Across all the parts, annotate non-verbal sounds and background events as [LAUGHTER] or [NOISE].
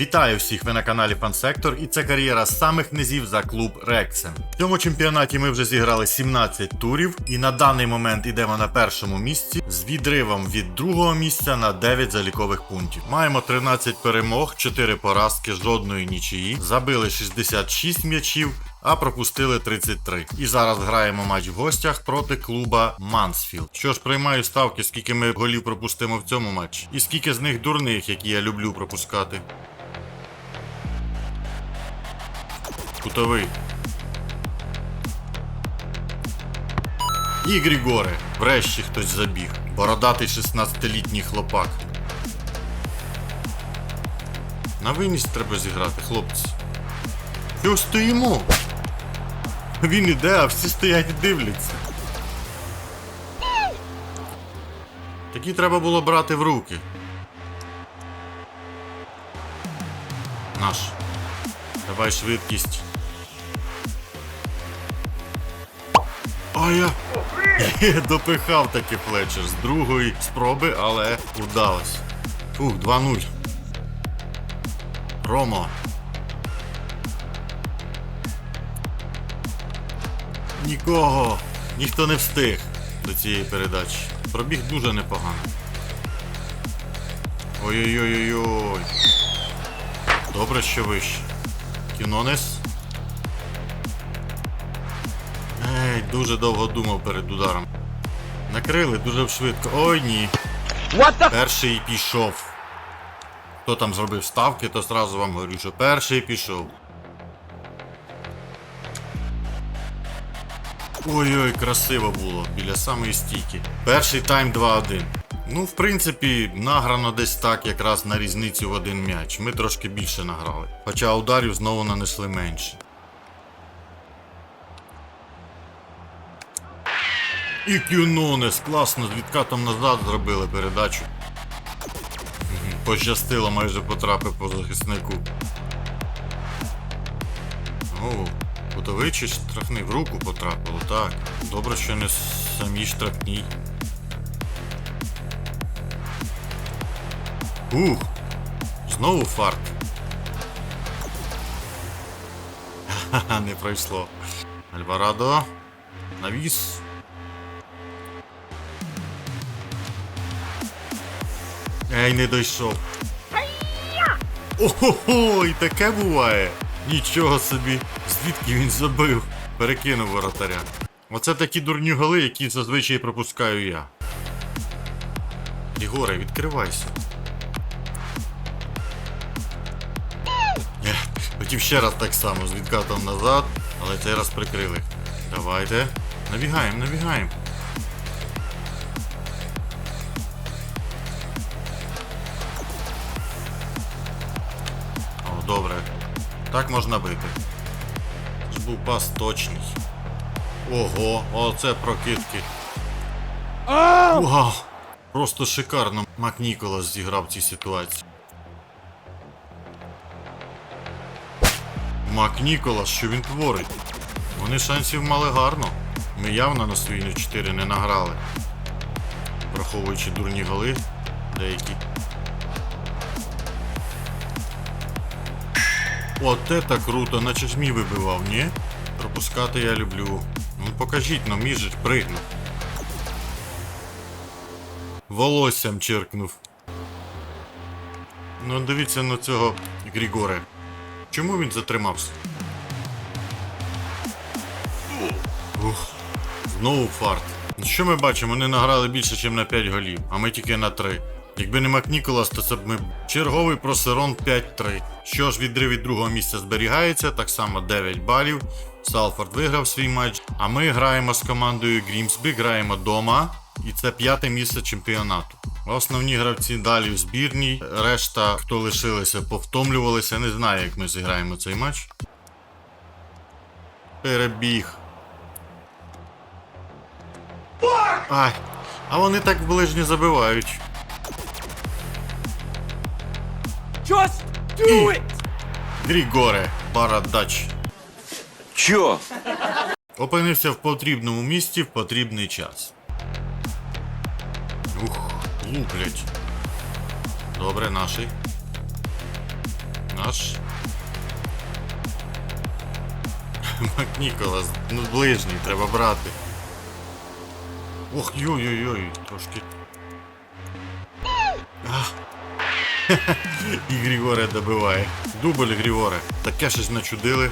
Вітаю всіх! Ви на каналі Пансектор і це кар'єра самих низів за клуб Рексен. В цьому чемпіонаті ми вже зіграли 17 турів і на даний момент йдемо на першому місці з відривом від другого місця на 9 залікових пунктів. Маємо 13 перемог, 4 поразки, жодної нічиї, забили 66 м'ячів. А пропустили 33. І зараз граємо матч в гостях проти клуба Мансфілд. Що ж, приймаю ставки, скільки ми голів пропустимо в цьому матчі. І скільки з них дурних, які я люблю пропускати. Кутовий. І Грігоре. Врешті хтось забіг. Бородатий 16-літній хлопак. На виність треба зіграти, хлопці. Чого стоїмо? Він іде, а всі стоять і дивляться. Такі треба було брати в руки. Наш. Давай швидкість. А я. [LAUGHS] Допихав таки Флетчер з другої спроби, але вдалось. Фух, 2-0. Ромо. Нікого. Ніхто не встиг до цієї передачі. Пробіг дуже непогано. Ой-ой-ой-ой-ой. Добре, що вище. Кінонес. Дуже довго думав перед ударом. Накрили дуже швидко. Ой ні. What the Перший пішов. Хто там зробив ставки, то зразу вам говорю, що перший пішов. Ой-ой, красиво було біля самої стійки. Перший тайм 2-1. Ну, в принципі, награно десь так, якраз на різницю в один м'яч. Ми трошки більше награли. Хоча ударів знову нанесли менше. І Кюнонес класно з відкатом назад зробили передачу. Пощастило, майже потрапив по захиснику. О, кутовий чи штрафний в руку потрапило, так. Добре, що не самі штрафній. Ух! Знову фарт. Ха-ха, [LAUGHS] не пройшло. Альварадо. Навіс. Ей, не дійшов. Ого, і таке буває. Нічого собі. Звідки він забив? Перекинув воротаря. Оце такі дурні голи, які зазвичай пропускаю я. Ігоре, відкривайся. Хотів ще раз так само з відкатом назад, але цей раз прикрили. Давайте. Набігаємо, набігаємо. Так можна бити. Ж був пас точний. Ого, оце прокидки. Вау! Просто шикарно Мак Ніколас зіграв цій ситуації. Мак Ніколас, що він творить? Вони шансів мали гарно. Ми явно на свої 4 не награли. Враховуючи дурні голи деякі. От це круто, наче ж мій вибивав, ні? Пропускати я люблю. Ну покажіть, ну між же пригнув. Волоссям черкнув. Ну дивіться на цього Грігоре. Чому він затримався? Ух, знову фарт. Що ми бачимо? Вони награли більше, ніж на 5 голів, а ми тільки на 3. Якби не Макніколас, то це б ми черговий просерон 5-3. Що ж, відрив від другого місця зберігається, так само 9 балів. Салфорд виграв свій матч. А ми граємо з командою Грімсбі, граємо дома. І це п'яте місце чемпіонату. Основні гравці далі в збірній. Решта, хто лишилися, повтомлювалися. Не знаю, як ми зіграємо цей матч. Перебіг. Ай, а вони так ближні забивають. Do it! Грігоре, Барадач. Чо? Опинився в потрібному місці в потрібний час. Ух, луплять. Добре, наший. Аж. [LAUGHS] Макніколас, ну ближній, треба брати. Ох, йой-йой-йой, трошки. [LAUGHS] І Грігоре добиває. Дубль Грігоре. Таке щось начудили.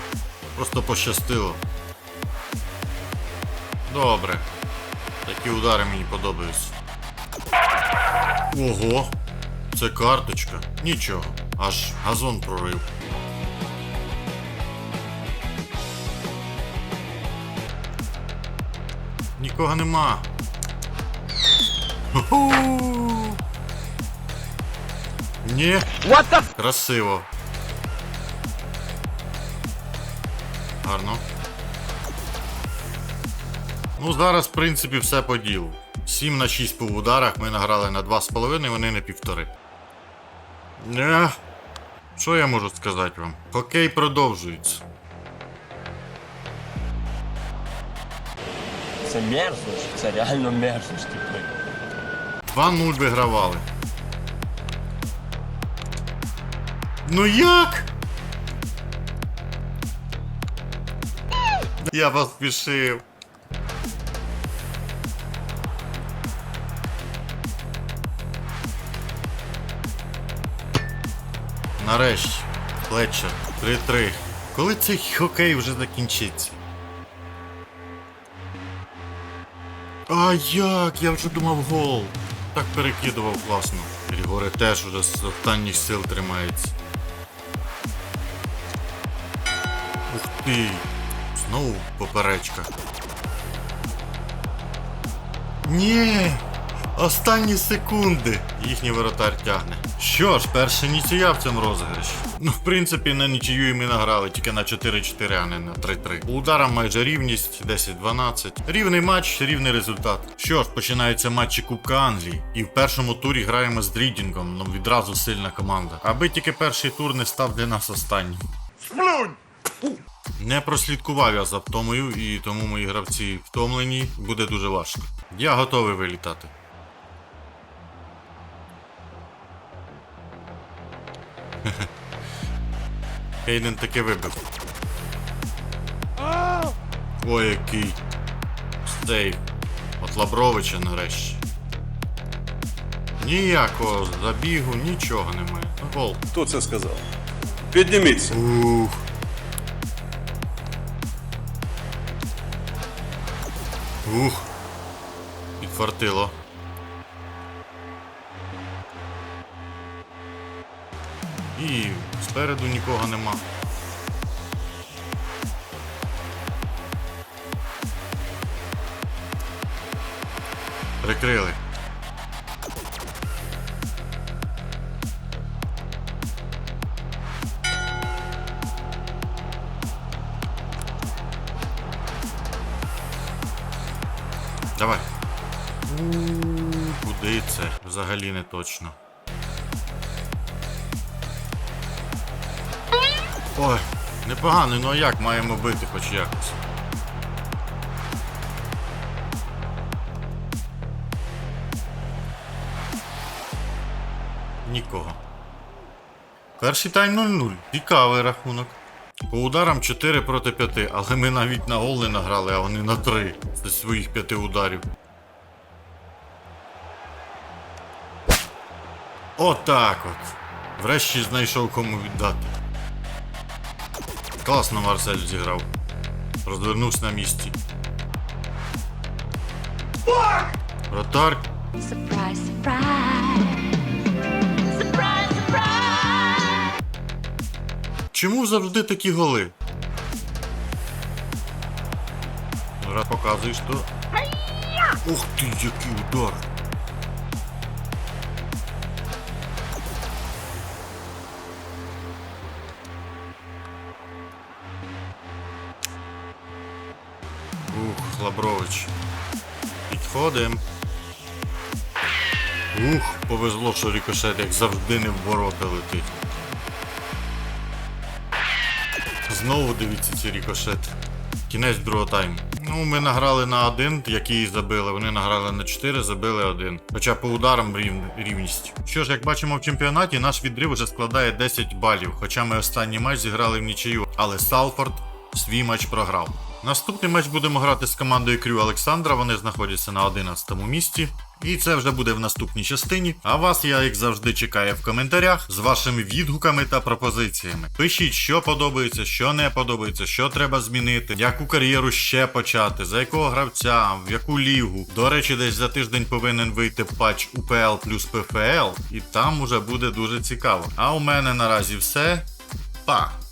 Просто пощастило. Добре. Такі удари мені подобаються. Ого! Це карточка. Нічого. Аж газон прорив. Нікого нема. Ні, What the f- красиво. Гарно. Ну, зараз, в принципі, все по ділу. 7 на 6 по ударах ми награли на 2,5, вони на півтори. Не. Що я можу сказати вам? Хокей продовжується. Це мерзость, це реально мерзость, типу. 2-0 вигравали. Ну як? Я поспішив. Нарешті. Флетчер. 3-3. Коли цей хокей вже закінчиться? А як? Я вже думав гол. Так перекидував класно. Григоре теж уже з останніх сил тримається. Ух! Знову поперечка. Ні! Останні секунди! Їхній воротар тягне. Що ж, перша нічия в цьому розіграші. Ну, в принципі, на нічию і ми награли тільки на 4-4, а не на 3-3. По ударам майже рівність 10-12. Рівний матч, рівний результат. Що ж, починаються матчі Кубка Англії. І в першому турі граємо з Дрідінгом, ну відразу сильна команда. Аби тільки перший тур не став для нас останнім. Не прослідкував я за втомою, і тому мої гравці втомлені, буде дуже важко. Я готовий вилітати. [LAUGHS] Хейден таки вибив. Ой, який сейф. От Лабровича нарешті. Ніякого забігу, нічого немає. Гол. Хто це сказав? Підніміться. Ух. Ух. Підфартило. І спереду нікого нема. Прикрили. Давай. Куди це? Взагалі не точно. Ой, непогано, ну а як маємо бити хоч якось. Нікого. Перший тайм 0-0. Цікавий рахунок. По ударам 4 проти 5, але ми навіть на гол не награли, а вони на 3 зі своїх 5 ударів. Отак от. Врешті знайшов кому віддати. Класно Марсель зіграв. Розвернувся на місці. Вратар. Surprise, surprise. Surprise, Чому завжди такі голи? Ну, Раз показуєш, то. Ух ти, який удар! Ух, Лабрович. Підходим. Ух, повезло, що рикошет, як завжди не в ворота летить. Знову дивіться ці рікошет. Кінець другого тайму. Ну, ми награли на один, який забили. Вони награли на 4, забили один. Хоча по ударам рів... рівність. Що ж, як бачимо в чемпіонаті, наш відрив вже складає 10 балів. Хоча ми останній матч зіграли в нічию. Але Салфорд свій матч програв. Наступний матч будемо грати з командою Крю Олександра. Вони знаходяться на 11 місці. І це вже буде в наступній частині. А вас я, як завжди, чекаю в коментарях з вашими відгуками та пропозиціями. Пишіть, що подобається, що не подобається, що треба змінити, яку кар'єру ще почати, за якого гравця, в яку лігу. До речі, десь за тиждень повинен вийти патч УПЛ плюс ПФЛ, і там уже буде дуже цікаво. А у мене наразі все. Па!